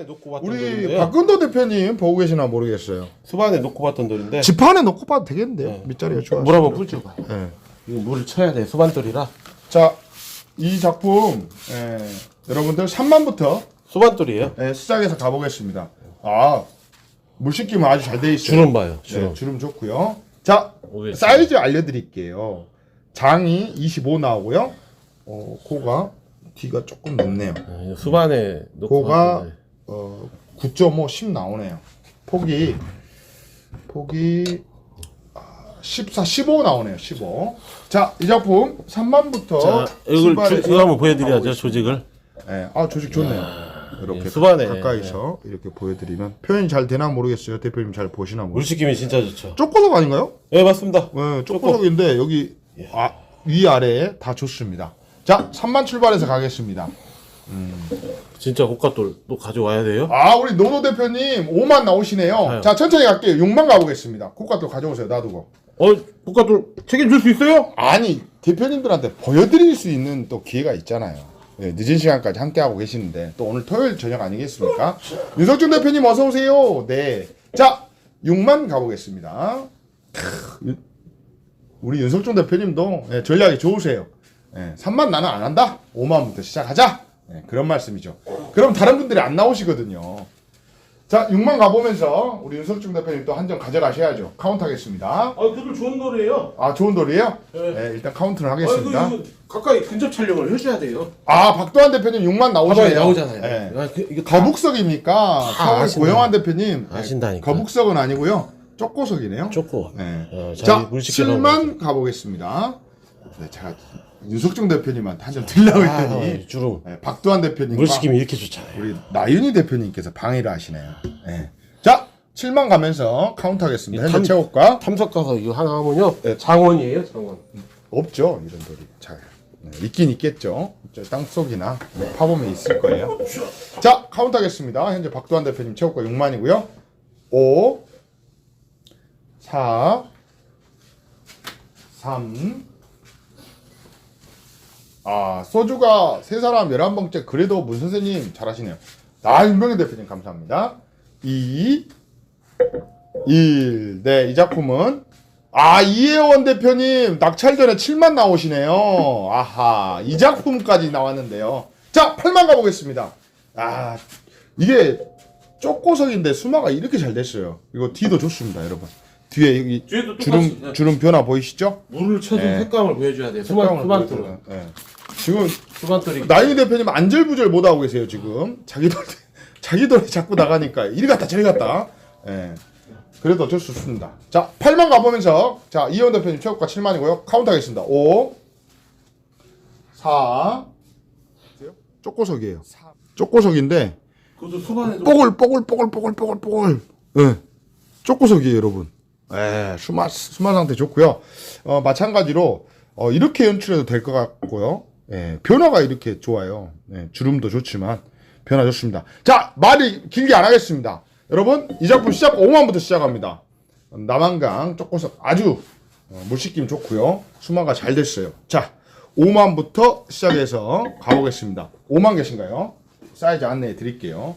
수반에 놓고 봤던 우리 돌인데요. 박근도 대표님 보고 계시나 모르겠어요. 수반에 놓고 봤던 돌인데 지판에 놓고 봐도 되겠는데요. 네. 밑자리가 좋아. 물 한번 풀죠. 네. 이거 물을 쳐야 돼 수반 돌이라 자, 이 작품 예, 여러분들 3만부터 수반 돌이에요. 예, 시작해서 가보겠습니다. 아, 물 씻기면 아주 잘 돼 있어요. 주름 봐요. 네, 주름. 주름 좋고요. 자, 오백. 사이즈 알려드릴게요. 장이 25 나오고요. 어, 코가 뒤가 조금 높네요. 네, 수반에 놓고 코가 봤던 어, 9.5, 10 나오네요. 폭이 폭이 아, 14, 15 나오네요. 15. 자, 이 작품 3만부터 자 이걸 주, 이거 한번 보여드려야죠 조직을. 네, 아 조직 좋네요. 이렇게 예, 수반에. 가까이서 이렇게 보여드리면 표현이 잘 되나 모르겠어요. 대표님 잘 보시나 물 모르겠어요. 식힘이 진짜 좋죠. 쪼꼬석 아닌가요? 예 맞습니다. 네, 쪼꼬석인데 여기 아, 위 아래 다 좋습니다. 자, 3만 출발해서 가겠습니다. 진짜 고가돌 또 가져와야 돼요. 아, 우리 노노 대표님 5만 나오시네요. 아유. 자, 천천히 갈게요. 6만 가보겠습니다. 코카도 가져오세요. 놔두고. 어 고가돌 책임질 수 있어요? 아니, 대표님들한테 보여드릴 수 있는 또 기회가 있잖아요. 네, 늦은 시간까지 함께하고 계시는데 또 오늘 토요일 저녁 아니겠습니까? 윤석준 대표님 어서 오세요. 네. 자, 6만 가보겠습니다. 크, 우리 윤석준 대표님도 예, 전략이 좋으세요. 예, 3만 나는 안 한다. 5만부터 시작하자. 예, 그런 말씀이죠. 그럼 다른 분들이 안 나오시거든요. 자, 6만 가보면서 우리 윤석준 대표님 또 한 점 가져가셔야죠. 카운트 하겠습니다. 아 그들 좋은 돌이에요. 아, 좋은 돌이에요? 네. 네, 일단 카운트를 아 하겠습니다. 이거, 이거 가까이 근접 촬영을 해줘야 돼요. 아, 박도환 대표님 6만 나오시네요. 봐봐요 나오잖아요. 네. 아, 그, 이거 다 거북석입니까? 서울 아신다. 고영환 대표님. 네, 아신다니까. 거북석은 아니고요. 쪼꼬석이네요. 좋고. 네. 어, 자, 자기 물식해 7만 가보겠습니다. 네, 제가 윤석정 대표님한테 한점 드리려고 아, 했더니 어, 주름. 네, 박도환 대표님과 물 식히면 이렇게 좋잖아요. 우리 나윤희 대표님께서 방해를 하시네요. 네. 자, 7만 가면서 카운트 하겠습니다. 현재 탐- 최고가 탐석 가서 이거 하나 하면요. 네. 장원이에요, 장원. 없죠 이런 돌이 잘 네, 있긴 있겠죠 저 땅속이나 네, 파범에 있을 거예요 자 카운트 하겠습니다 현재 박도환 대표님 최고가 6만이고요 5 4 3 아, 소주가 세 사람 11번째 그래도 문 선생님 잘하시네요. 아, 윤병현 대표님 감사합니다. 2 1 네, 이 작품은 아, 이혜원 대표님 낙찰전에 7만 나오시네요. 아하, 이 작품까지 나왔는데요. 자, 8만 가보겠습니다. 아, 이게 쪼꼬석인데 수마가 이렇게 잘 됐어요. 이거 뒤도 좋습니다, 여러분. 뒤에 여기 뒤에도 주름 똑같이, 주름 변화 보이시죠? 물을 쳐준 네. 색감을 보여줘야 돼요. 보여드려요. 예. 지금 수반돌이. 나인이 대표님 안절부절 못 하고 계세요 지금 자기 돌 자기 돌에 자꾸 나가니까 이리 갔다 저리 갔다. 예. 그래도 어쩔 수 없습니다. 자 8만 가보면서 자 이현 대표님 최고가 7만이고요. 카운트 하겠습니다. 5 4 쪼꼬석이에요. 쪼꼬석인데 그것도 수반에도. 뽀글 뽀글 뽀글 뽀글 뽀글 뽀글 예. 쪼꼬석이에요 여러분 예, 수마 수마 상태 좋고요 어, 마찬가지로 어, 이렇게 연출해도 될 것 같고요 예, 변화가 이렇게 좋아요. 예, 주름도 좋지만 변화 좋습니다. 자 말이 길게 안 하겠습니다. 여러분 이 작품 시작 5만부터 시작합니다. 남한강 쪼꼬석 아주 어, 물씻김 좋고요. 수마가 잘 됐어요. 자 5만부터 시작해서 가보겠습니다. 5만 계신가요? 사이즈 안내해 드릴게요.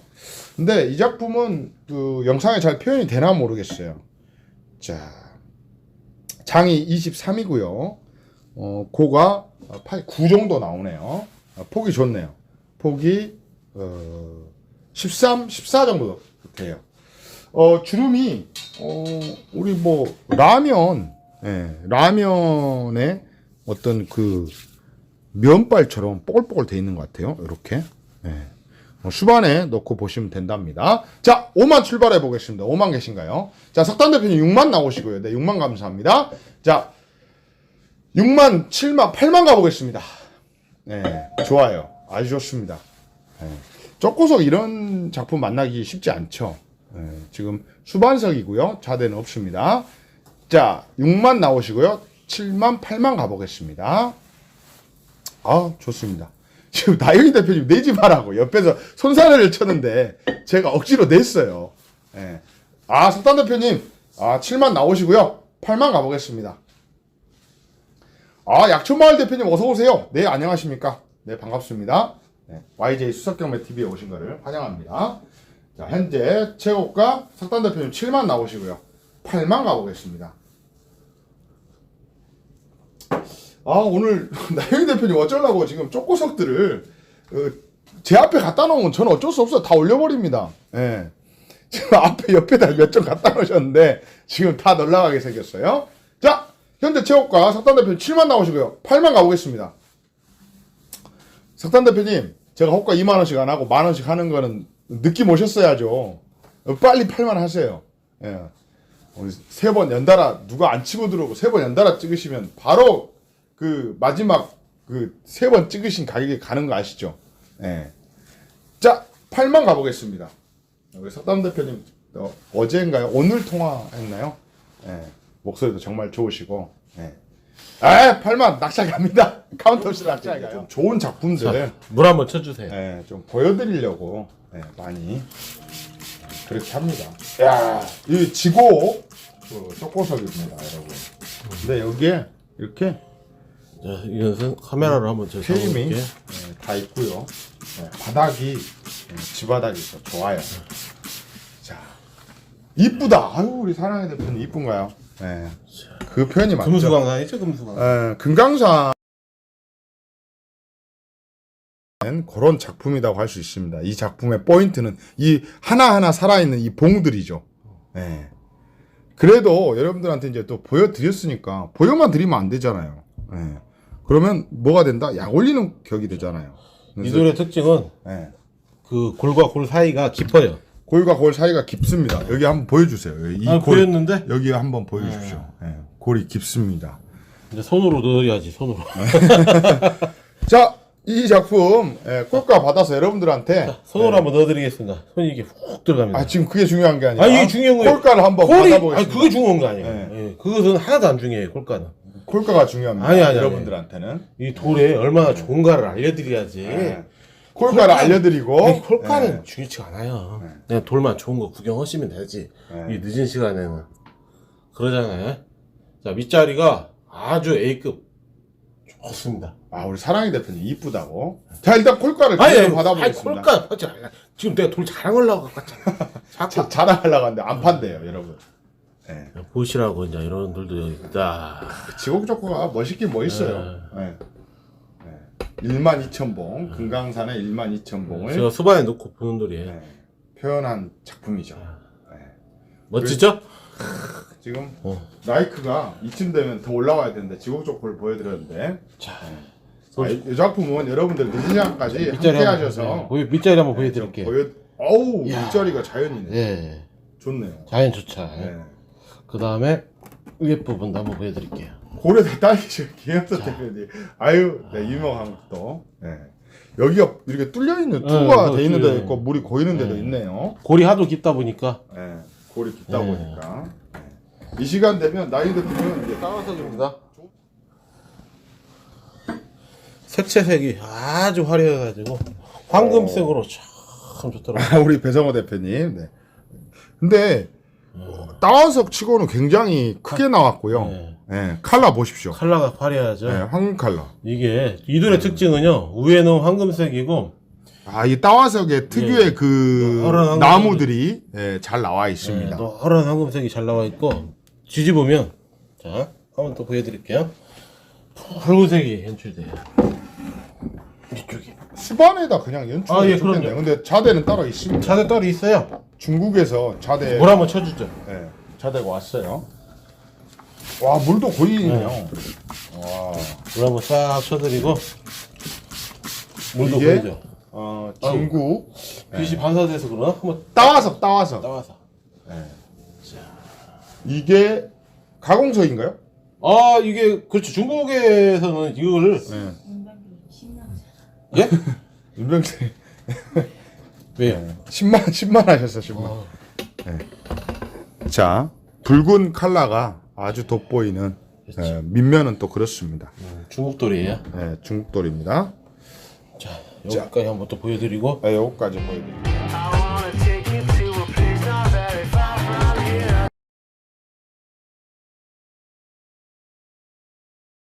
근데 이 작품은 그 영상에 잘 표현이 되나 모르겠어요. 자, 장이 23이고요. 어, 고가 8, 9 정도 나오네요. 어, 폭이 좋네요. 폭이 어, 13, 14 정도 돼요. 어, 주름이 어, 우리 뭐 라면, 예, 라면에 어떤 그 면발처럼 뽀글뽀글 돼 있는 것 같아요. 이렇게. 예. 어, 수반에 넣고 보시면 된답니다. 자, 5만 출발해 보겠습니다. 5만 계신가요? 자, 석단 대표님 6만 나오시고요. 네, 6만 감사합니다. 자, 6만, 7만, 8만 가보겠습니다. 네, 좋아요. 아주 좋습니다. 네. 쪼꼬석 이런 작품 만나기 쉽지 않죠. 네, 지금 수반석이고요. 좌대는 없습니다. 자, 6만 나오시고요. 7만, 8만 가보겠습니다. 아, 좋습니다. 지금 나영희 대표님 내지 마라고 옆에서 손사래를 쳤는데 제가 억지로 냈어요. 예. 아, 석단 대표님, 아, 7만 나오시고요. 8만 가보겠습니다. 아, 약초마을 대표님 어서 오세요. 네, 안녕하십니까? 네, 반갑습니다. 네, YJ 수석경매 TV에 오신 거를 환영합니다. 자, 현재 최고가 석단 대표님 7만 나오시고요. 8만 가보겠습니다. 아, 오늘 나영희 대표님 어쩌려고 지금 쪼꼬석들을 어, 제 앞에 갖다 놓으면 저는 어쩔 수 없어요. 다 올려버립니다. 예. 지금 앞에 옆에다 몇 점 갖다 놓으셨는데 지금 다 놀라가게 생겼어요. 자, 최고가 석단 대표님 7만 나오시고요. 8만 가보겠습니다. 석단 대표님, 제가 호가 2만 원씩 안 하고 만 원씩 하는 거는 느낌 오셨어야죠. 어, 빨리 8만 하세요. 예. 세 번 연달아 누가 안 치고 들어오고 세 번 연달아 찍으시면 바로 그 마지막 그 세 번 찍으신 가격에 가는 거 아시죠? 예. 자, 8만 가보겠습니다. 우리 석담 대표님 어, 어제인가요? 오늘 통화했나요? 예. 목소리도 정말 좋으시고. 예. 아, 8만 낚시 갑니다. 카운터 없이 낚시 가요. 좋은 작품들 물 한번 쳐주세요. 예, 좀 보여드리려고 예, 많이 그렇게 합니다. 야, 이 지고 그 초코석입니다, 여러분. 근데 여기에 이렇게 자, 이것은 카메라로 한번 제가 페임이 잡아볼게요. 예, 다 있고요. 예, 바닥이 예, 지바닥이 더 좋아요. 자, 이쁘다. 아유, 우리 사랑의 대표님 이쁜가요? 예, 그 표현이 맞죠. 금수강산이죠, 금수강산. 예, 금강산 그런 작품이라고 할 수 있습니다. 이 작품의 포인트는 이 하나하나 살아있는 이 봉들이죠. 예. 그래도 여러분들한테 이제 또 보여드렸으니까 보여만 드리면 안 되잖아요. 예. 그러면 뭐가 된다? 약 올리는 격이 되잖아요. 이 그래서, 돌의 특징은 예. 그 골과 골 사이가 깊어요. 골과 골 사이가 깊습니다. 여기 한번 보여주세요. 이 아, 골, 보였는데 여기 한번 보여주십시오. 예. 골이 깊습니다. 이제 손으로 넣어야지, 손으로. 자, 이 작품 예, 꼴가 받아서 여러분들한테 손으로 한번 넣어드리겠습니다. 손이 이게 훅 들어갑니다. 아 지금 그게 중요한 게 아니라 아, 이게 중요한 거예요. 꼴가를 한번 골이, 받아보겠습니다. 아니, 그게 중요한 거 아니에요. 네. 예, 그것은 하나도 안 중요해요, 골가는. 꼴가가 중요합니다. 아니, 아니, 여러분들한테는 이 돌에 얼마나 좋은가를 알려드려야지. 네. 꼴가를 알려드리고 콜가는 네. 중요치가 않아요. 그냥 돌만 좋은 거 구경하시면 되지. 네. 이 늦은 시간에는. 그러잖아요. 자, 밑자리가 아주 A급. 좋습니다. 아 우리 사랑이 대표님 이쁘다고. 자 일단 꼴가를 아니, 받아보겠습니다. 콜가 하지 말라. 지금 내가 돌 자랑하려고 갔잖아. 자꾸. 자, 자랑하려고 하는데 안 판대요 여러분. 네. 보시라고, 이제 이런 돌도 여기 있다. 지곡 조커가 멋있긴 멋있어요. 네. 네. 1만 2천 봉 금강산의 1만 2천 봉을 제가 수반에 놓고 보는 돌이에요. 네. 표현한 작품이죠. 멋지죠? 지금 어. 나이크가 이쯤 되면 더 올라와야 되는데 지곡 조커를 보여드렸는데 자, 아, 이, 이 작품은 여러분들 늦은 시간까지 함께 밑자리 한번, 하셔서 네, 보여- 밑자리 한번 보여드릴게요. 보여 어우 야. 밑자리가 자연이네 예. 좋네요 자연 좋차. 네. 그 다음에 위에 부분도 한번 보여드릴게요. 고래 다 딸기죠 김현서 대표님 아유 네, 유명한 것도 네. 여기가 이렇게 뚫려 있는 네, 투가 그거 돼 있는 데도 뚫려요. 있고 물이 고이는 데도 네. 있네요 골이 하도 깊다 보니까 네. 골이 깊다 네. 보니까 네. 이 시간 되면 나이 대표님은 이제 까만색입니다. 색채색이 아주 화려해가지고 황금색으로 참 좋더라고요. 아, 우리 배성호 대표님 네. 근데 따완석 치고는 굉장히 크게 나왔고요 네. 네. 칼라 보십시오 컬러가 화려하죠. 네, 황금 칼라 이게 이돌의 특징은요 위에는 황금색이고 아, 이 따와석의 특유의 그 노란 황금이- 나무들이 예, 잘 나와 네, 있습니다. 노란 황금색이 잘 나와 있고 뒤집으면 자 한번 또 보여드릴게요. 붉은색이 연출돼요. 이쪽에 수반에다 그냥 연출. 아, 예, 좋겠네요. 그럼요. 근데 자대는 따로 있습니다. 자대 떨이 있어요. 중국에서 자대 물 한번 쳐주죠. 예, 자대가 왔어요. 와, 물도 거의 있네요. 네. 와. 물 한번 싹 쳐드리고 물도 이게 보이죠. 어, 중국 빛이 반사돼서 그러나 한번 따와석 따와석. 나와서. 이게 가공석인가요? 아 이게 그렇죠. 중국에서는 이걸 네. 예? 윤병세 왜요? 10만 10만 하셨어, 10만. 어. 자, 붉은 칼라가 아주 돋보이는 예, 밑면은 또 그렇습니다. 음, 중국 돌이에요. 예, 중국 돌입니다. 자 여기까지 한번 또 보여드리고 네, 요거까지 보여드릴게요.